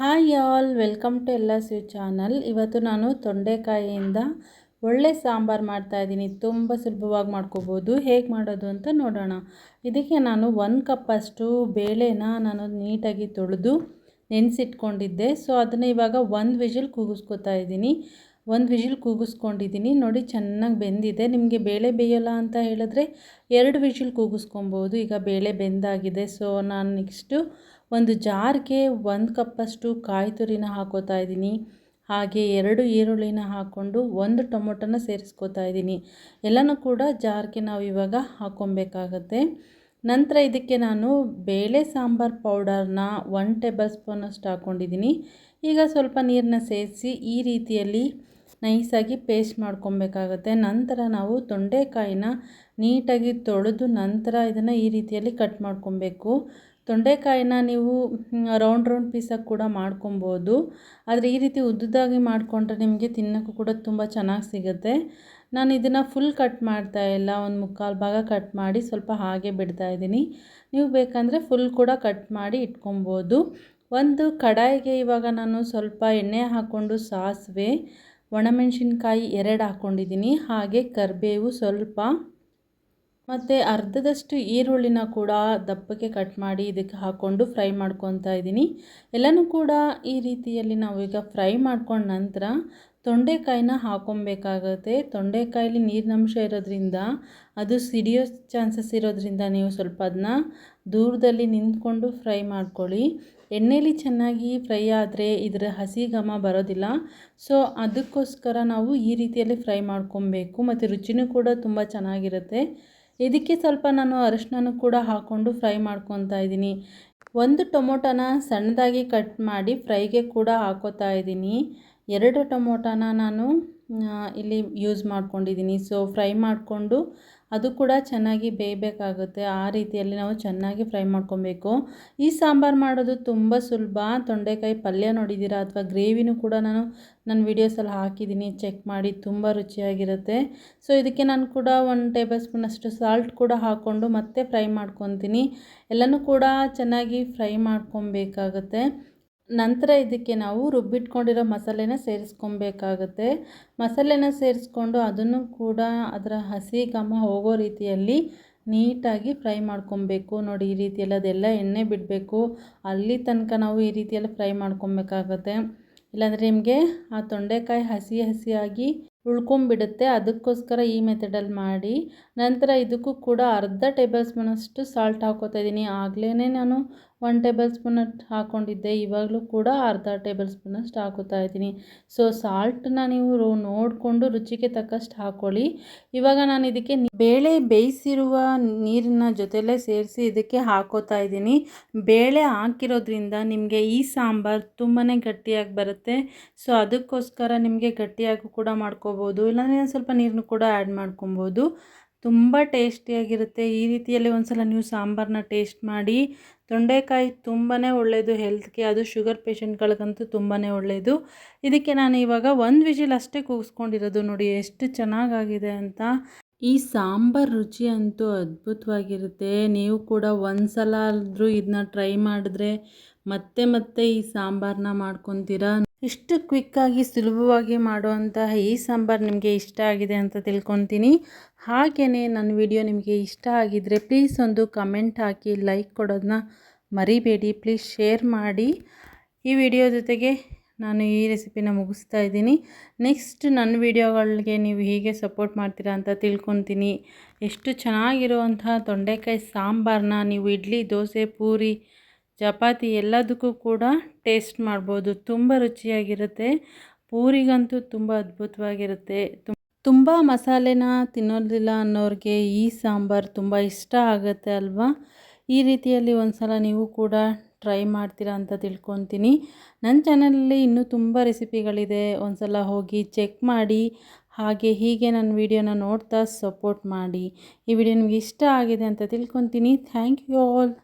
Hi all, welcome to ಎಲ್ಲ ಸ್ಯೂ channel. ಇವತ್ತು ನಾನು ತೊಂಡೆಕಾಯಿಯಿಂದ ಒಳ್ಳೆ ಸಾಂಬಾರು ಮಾಡ್ತಾಯಿದ್ದೀನಿ ತುಂಬ ಸುಲಭವಾಗಿ ಮಾಡ್ಕೋಬೋದು. ಹೇಗೆ ಮಾಡೋದು ಅಂತ ನೋಡೋಣ. ಇದಕ್ಕೆ ನಾನು ಒಂದು ಕಪ್ಪಷ್ಟು ಬೇಳೆನ ನಾನು ನೀಟಾಗಿ ತೊಳೆದು ನೆನೆಸಿಟ್ಕೊಂಡಿದ್ದೆ. ಸೊ ಅದನ್ನು ಇವಾಗ ಒಂದು ವಿಜಿಲ್ ಕೂಗಿಸ್ಕೊತಾ ಇದ್ದೀನಿ. ಒಂದು ವಿಜಿಲ್ ಕೂಗಿಸ್ಕೊಂಡಿದ್ದೀನಿ. ನೋಡಿ, ಚೆನ್ನಾಗಿ ಬೆಂದಿದೆ. ನಿಮಗೆ ಬೇಳೆ ಬೇಯೋಲ್ಲ ಅಂತ ಹೇಳಿದ್ರೆ ಎರಡು ವಿಜಿಲ್ ಕೂಗಿಸ್ಕೊಬೋದು. ಈಗ ಬೇಳೆ ಬೆಂದಾಗಿದೆ. ಸೊ, ನಾನು ನೆಕ್ಸ್ಟು ಒಂದು ಜಾರ್ಗೆ ಒಂದು ಕಪ್ಪಷ್ಟು ಕಾಯಿ ತುರಿನ ಹಾಕೋತಾ ಇದ್ದೀನಿ. ಹಾಗೆ ಎರಡು ಈರುಳ್ಳಿನ ಹಾಕ್ಕೊಂಡು ಒಂದು ಟೊಮೊಟೊನ ಸೇರಿಸ್ಕೋತಾ ಇದ್ದೀನಿ. ಎಲ್ಲನೂ ಕೂಡ ಜಾರ್ಗೆ ನಾವು ಇವಾಗ ಹಾಕ್ಕೊಬೇಕಾಗತ್ತೆ. ನಂತರ ಇದಕ್ಕೆ ನಾನು ಬೇಳೆ ಸಾಂಬಾರು ಪೌಡರ್ನ ಒನ್ ಟೇಬಲ್ ಸ್ಪೂನಷ್ಟು ಹಾಕ್ಕೊಂಡಿದ್ದೀನಿ ಈಗ ಸ್ವಲ್ಪ ನೀರನ್ನ ಸೇರಿಸಿ ಈ ರೀತಿಯಲ್ಲಿ ನೈಸಾಗಿ ಪೇಸ್ಟ್ ಮಾಡ್ಕೊಬೇಕಾಗುತ್ತೆ. ನಂತರ ನಾವು ತೊಂಡೆಕಾಯಿನ ನೀಟಾಗಿ ತೊಳೆದು ನಂತರ ಇದನ್ನು ಈ ರೀತಿಯಲ್ಲಿ ಕಟ್ ಮಾಡ್ಕೊಬೇಕು. ತೊಂಡೆಕಾಯಿನ ನೀವು ರೌಂಡ್ ರೌಂಡ್ ಪೀಸಾಗಿ ಕೂಡ ಮಾಡ್ಕೊಬೋದು. ಆದರೆ ಈ ರೀತಿ ಉದ್ದುದಾಗಿ ಮಾಡಿಕೊಂಡ್ರೆ ನಿಮಗೆ ತಿನ್ನೋಕ್ಕೂ ಕೂಡ ತುಂಬ ಚೆನ್ನಾಗಿ ಸಿಗುತ್ತೆ. ನಾನು ಇದನ್ನು ಫುಲ್ ಕಟ್ ಮಾಡ್ತಾ ಇಲ್ಲ. ಒಂದು ಮುಕ್ಕಾಲು ಭಾಗ ಕಟ್ ಮಾಡಿ ಸ್ವಲ್ಪ ಹಾಗೆ ಬಿಡ್ತಾ ಇದ್ದೀನಿ. ನೀವು ಬೇಕಂದರೆ ಫುಲ್ ಕೂಡ ಕಟ್ ಮಾಡಿ ಇಟ್ಕೊಬೋದು. ಒಂದು ಕಡಾಯಿಗೆ ಇವಾಗ ನಾನು ಸ್ವಲ್ಪ ಎಣ್ಣೆ ಹಾಕ್ಕೊಂಡು ಸಾಸಿವೆ ಒಣಮೆಣಸಿನ್ಕಾಯಿ ಎರಡು ಹಾಕ್ಕೊಂಡಿದ್ದೀನಿ ಹಾಗೆ ಕರಿಬೇವು ಸ್ವಲ್ಪ. ಮತ್ತು ಅರ್ಧದಷ್ಟು ಈರುಳ್ಳಿನ ಕೂಡ ದಪ್ಪಕ್ಕೆ ಕಟ್ ಮಾಡಿ ಇದಕ್ಕೆ ಹಾಕ್ಕೊಂಡು ಫ್ರೈ ಮಾಡ್ಕೊತಾ ಇದ್ದೀನಿ ಎಲ್ಲನೂ ಕೂಡ ಈ ರೀತಿಯಲ್ಲಿ ನಾವು ಈಗ ಫ್ರೈ ಮಾಡ್ಕೊಂಡ ನಂತರ ತೊಂಡೆಕಾಯಿನ ಹಾಕೊಬೇಕಾಗತ್ತೆ. ತೊಂಡೆಕಾಯಲ್ಲಿ ನೀರಿನಂಶ ಇರೋದ್ರಿಂದ, ಅದು ಸಿಡಿಯೋ ಚಾನ್ಸಸ್ ಇರೋದ್ರಿಂದ ನೀವು ಸ್ವಲ್ಪ ಅದನ್ನ ದೂರದಲ್ಲಿ ನಿಂತ್ಕೊಂಡು ಫ್ರೈ ಮಾಡ್ಕೊಳ್ಳಿ. ಎಣ್ಣೆಯಲ್ಲಿ ಚೆನ್ನಾಗಿ ಫ್ರೈ ಆದರೆ ಇದರ ಹಸಿ ಘಮ ಬರೋದಿಲ್ಲ. ಸೊ, ಅದಕ್ಕೋಸ್ಕರ ನಾವು ಈ ರೀತಿಯಲ್ಲಿ ಫ್ರೈ ಮಾಡ್ಕೊಬೇಕು. ಮತ್ತು ರುಚಿನೂ ಕೂಡ ತುಂಬ ಚೆನ್ನಾಗಿರುತ್ತೆ. ಇದಕ್ಕೆ ಸ್ವಲ್ಪ ನಾನು ಅರಿಶಿನ ಕೂಡ ಹಾಕ್ಕೊಂಡು ಫ್ರೈ ಮಾಡ್ಕೊತಾ ಇದ್ದೀನಿ. ಒಂದು ಟೊಮೊಟೊನ ಸಣ್ಣದಾಗಿ ಕಟ್ ಮಾಡಿ ಫ್ರೈಗೆ ಕೂಡ ಹಾಕೋತಾ ಇದ್ದೀನಿ. ಎರಡು ಟೊಮೊಟೊನ ನಾನು ಇಲ್ಲಿ ಯೂಸ್ ಮಾಡ್ಕೊಂಡಿದ್ದೀನಿ. ಸೊ ಫ್ರೈ ಮಾಡಿಕೊಂಡು ಅದು ಕೂಡ ಚೆನ್ನಾಗಿ ಬೇಯಬೇಕಾಗುತ್ತೆ. ಆ ರೀತಿಯಲ್ಲಿ ನಾವು ಚೆನ್ನಾಗಿ ಫ್ರೈ ಮಾಡ್ಕೊಬೇಕು. ಈ ಸಾಂಬಾರು ಮಾಡೋದು ತುಂಬ ಸುಲಭ. ತೊಂಡೆಕಾಯಿ ಪಲ್ಯ ನೋಡಿದ್ದೀರಾ ಅಥವಾ ಗ್ರೇವಿನೂ ಕೂಡ ನಾನು ನನ್ನ ವೀಡಿಯೋಸಲ್ಲಿ ಹಾಕಿದ್ದೀನಿ. ಚೆಕ್ ಮಾಡಿ ತುಂಬ ರುಚಿಯಾಗಿರುತ್ತೆ. ಸೊ ಇದಕ್ಕೆ ನಾನು ಕೂಡ ಒನ್ ಟೇಬಲ್ ಸ್ಪೂನ್ ಅಷ್ಟು ಸಾಲ್ಟ್ ಕೂಡ ಹಾಕ್ಕೊಂಡು ಮತ್ತೆ ಫ್ರೈ ಮಾಡ್ಕೊತೀನಿ. ಎಲ್ಲನೂ ಕೂಡ ಚೆನ್ನಾಗಿ ಫ್ರೈ ಮಾಡ್ಕೊಬೇಕಾಗತ್ತೆ. ನಂತರ ಇದಕ್ಕೆ ನಾವು ರುಬ್ಬಿಟ್ಕೊಂಡಿರೋ ಮಸಾಲೆನ ಸೇರಿಸ್ಕೊಬೇಕಾಗತ್ತೆ. ಮಸಾಲೆನ ಸೇರಿಸ್ಕೊಂಡು ಅದನ್ನು ಕೂಡ ಅದರ ಹಸಿ ಘಮ ಹೋಗೋ ರೀತಿಯಲ್ಲಿ ನೀಟಾಗಿ ಫ್ರೈ ಮಾಡ್ಕೊಬೇಕು. ನೋಡಿ, ಈ ರೀತಿಯಲ್ಲಿ ಅದೆಲ್ಲ ಎಣ್ಣೆ ಬಿಡಬೇಕು. ಅಲ್ಲಿ ತನಕ ನಾವು ಈ ರೀತಿಯಲ್ಲಿ ಫ್ರೈ ಮಾಡ್ಕೊಬೇಕಾಗತ್ತೆ. ಇಲ್ಲಾಂದರೆ ನಿಮಗೆ ಆ ತೊಂಡೆಕಾಯಿ ಹಸಿ ಹಸಿಯಾಗಿ ಉಳ್ಕೊಂಬಿಡುತ್ತೆ ಅದಕ್ಕೋಸ್ಕರ ಈ ಮೆಥಡಲ್ಲಿ ಮಾಡಿ. ನಂತರ ಇದಕ್ಕೂ ಕೂಡ ಅರ್ಧ ಟೇಬಲ್ ಸ್ಪೂನಷ್ಟು ಸಾಲ್ಟ್ ಹಾಕೋತಾ ಇದ್ದೀನಿ. ಆಗಲೇ ನಾನು ಒನ್ ಟೇಬಲ್ ಸ್ಪೂನ್ ಹಾಕ್ಕೊಂಡಿದ್ದೆ ಇವಾಗಲೂ ಕೂಡ ಅರ್ಧ ಟೇಬಲ್ ಸ್ಪೂನಷ್ಟು ಹಾಕೋತಾ ಇದ್ದೀನಿ. ಸೊ, ಸಾಲ್ಟನ್ನ ನೀವು ನೋಡಿಕೊಂಡು ರುಚಿಗೆ ತಕ್ಕಷ್ಟು ಹಾಕ್ಕೊಳ್ಳಿ ಇವಾಗ ನಾನು ಇದಕ್ಕೆ ಬೇಳೆ ಬೇಯಿಸಿರುವ ನೀರನ್ನ ಜೊತೆಲೇ ಸೇರಿಸಿ ಇದಕ್ಕೆ ಹಾಕೋತಾ ಇದ್ದೀನಿ. ಬೇಳೆ ಹಾಕಿರೋದ್ರಿಂದ ನಿಮಗೆ ಈ ಸಾಂಬಾರು ತುಂಬಾ ಗಟ್ಟಿಯಾಗಿ ಬರುತ್ತೆ. ಸೊ, ಅದಕ್ಕೋಸ್ಕರ ನಿಮಗೆ ಗಟ್ಟಿಯಾಗಿ ಕೂಡ ಮಾಡ್ಕೋಬೋದು. ಇಲ್ಲಾಂದರೆ ಸ್ವಲ್ಪ ನೀರನ್ನು ಕೂಡ ಆ್ಯಡ್ ಮಾಡ್ಕೊಬೋದು. ತುಂಬ ಟೇಸ್ಟಿಯಾಗಿರುತ್ತೆ. ಈ ರೀತಿಯಲ್ಲಿ ಒಂದು ಸಲ ನೀವು ಸಾಂಬಾರನ್ನ ಟೇಸ್ಟ್ ಮಾಡಿ. ತೊಂಡೆಕಾಯಿ ತುಂಬಾ ಒಳ್ಳೆಯದು ಹೆಲ್ತ್ಗೆ ಅದು ಶುಗರ್ ಪೇಷಂಟ್ಗಳಿಗಂತೂ ತುಂಬಾ ಒಳ್ಳೆಯದು ಇದಕ್ಕೆ ನಾನು ಇವಾಗ ಒಂದು ವಿಜಿಲ್ ಅಷ್ಟೇ ಕೂಗಿಸ್ಕೊಂಡಿರೋದು ನೋಡಿ, ಎಷ್ಟು ಚೆನ್ನಾಗಾಗಿದೆ ಅಂತ. ಈ ಸಾಂಬಾರ್ ರುಚಿ ಅಂತೂ ಅದ್ಭುತವಾಗಿರುತ್ತೆ. ನೀವು ಕೂಡ ಒಂದು ಸಲ ಆದರೂ ಇದನ್ನ ಟ್ರೈ ಮಾಡಿದ್ರೆ ಮತ್ತೆ ಮತ್ತೆ ಈ ಸಾಂಬಾರನ್ನ ಮಾಡ್ಕೊತೀರಾ. ಇಷ್ಟು ಕ್ವಿಕ್ಕಾಗಿ ಸುಲಭವಾಗಿ ಮಾಡುವಂತಹ ಈ ಸಾಂಬಾರು ನಿಮಗೆ ಇಷ್ಟ ಆಗಿದೆ ಅಂತ ತಿಳ್ಕೊತೀನಿ. ಹಾಗೆಯೇ ನನ್ನ ವಿಡಿಯೋ ನಿಮಗೆ ಇಷ್ಟ ಆಗಿದ್ದರೆ ಪ್ಲೀಸ್ ಒಂದು ಕಮೆಂಟ್ ಹಾಕಿ ಲೈಕ್ ಕೊಡೋದನ್ನ ಮರಿಬೇಡಿ. ಪ್ಲೀಸ್ ಶೇರ್ ಮಾಡಿ. ಈ ವಿಡಿಯೋ ಜೊತೆಗೆ ನಾನು ಈ ರೆಸಿಪಿನ ಮುಗಿಸ್ತಾ ಇದ್ದೀನಿ. ನೆಕ್ಸ್ಟ್ ನನ್ನ ವಿಡಿಯೋಗಳಿಗೆ ನೀವು ಹೀಗೆ ಸಪೋರ್ಟ್ ಮಾಡ್ತೀರಾ ಅಂತ ತಿಳ್ಕೊತೀನಿ. ಎಷ್ಟು ಚೆನ್ನಾಗಿರುವಂತಹ ತೊಂಡೆಕಾಯಿ ಸಾಂಬಾರನ್ನ ನೀವು ಇಡ್ಲಿ, ದೋಸೆ, ಪೂರಿ ಚಪಾತಿ ಎಲ್ಲದಕ್ಕೂ ಕೂಡ ಟೇಸ್ಟ್ ಮಾಡ್ಬೋದು. ತುಂಬ ರುಚಿಯಾಗಿರುತ್ತೆ. ಪೂರಿಗಂತೂ ತುಂಬ ಅದ್ಭುತವಾಗಿರುತ್ತೆ. ತುಂಬ ಮಸಾಲೆನ ತಿನ್ನೋದಿಲ್ಲ ಅನ್ನೋರಿಗೆ ಈ ಸಾಂಬಾರು ತುಂಬ ಇಷ್ಟ ಆಗುತ್ತೆ ಅಲ್ವಾ? ಈ ರೀತಿಯಲ್ಲಿ ಒಂದು ಸಲ ನೀವು ಕೂಡ ಟ್ರೈ ಮಾಡ್ತೀರಾ ಅಂತ ತಿಳ್ಕೊತೀನಿ. ನನ್ನ ಚಾನಲಲ್ಲಿ ಇನ್ನೂ ತುಂಬ ರೆಸಿಪಿಗಳಿದೆ. ಒಂದು ಸಲ ಹೋಗಿ ಚೆಕ್ ಮಾಡಿ, ಹಾಗೆ ಹೀಗೆ ನನ್ನ ವಿಡಿಯೋನ ನೋಡ್ತಾ ಸಪೋರ್ಟ್ ಮಾಡಿ. ಈ ವಿಡಿಯೋ ನಿಮಗೆ ಇಷ್ಟ ಆಗಿದೆ ಅಂತ ತಿಳ್ಕೊತೀನಿ. Thank you all.